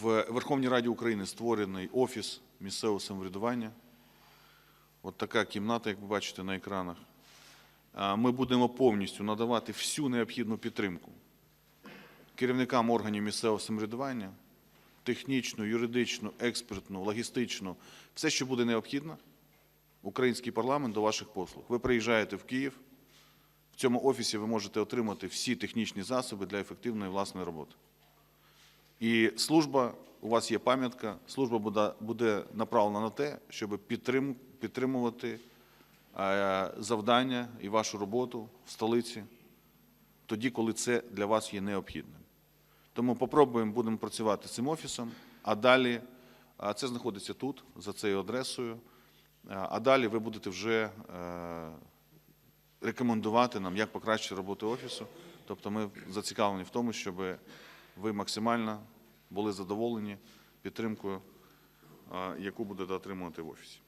В Верховній Раді України створений офіс місцевого самоврядування. От така кімната, як ви бачите на екранах. Ми будемо повністю надавати всю необхідну підтримку керівникам органів місцевого самоврядування, технічну, юридичну, експертну, логістичну, все, що буде необхідно, український парламент до ваших послуг. Ви приїжджаєте в Київ, в цьому офісі ви можете отримати всі технічні засоби для ефективної власної роботи. І служба, у вас є пам'ятка, служба буде, направлена на те, щоб підтрим, підтримувати е, завдання і вашу роботу в столиці тоді, коли це для вас є необхідним. Тому попробуємо, будемо працювати з цим офісом, а далі, це знаходиться тут, за цією адресою, а а далі ви будете вже е, рекомендувати нам, як покращити роботу офісу. Тобто ми зацікавлені в тому, щоб ви максимально були задоволені підтримкою, яку будете отримувати в офісі.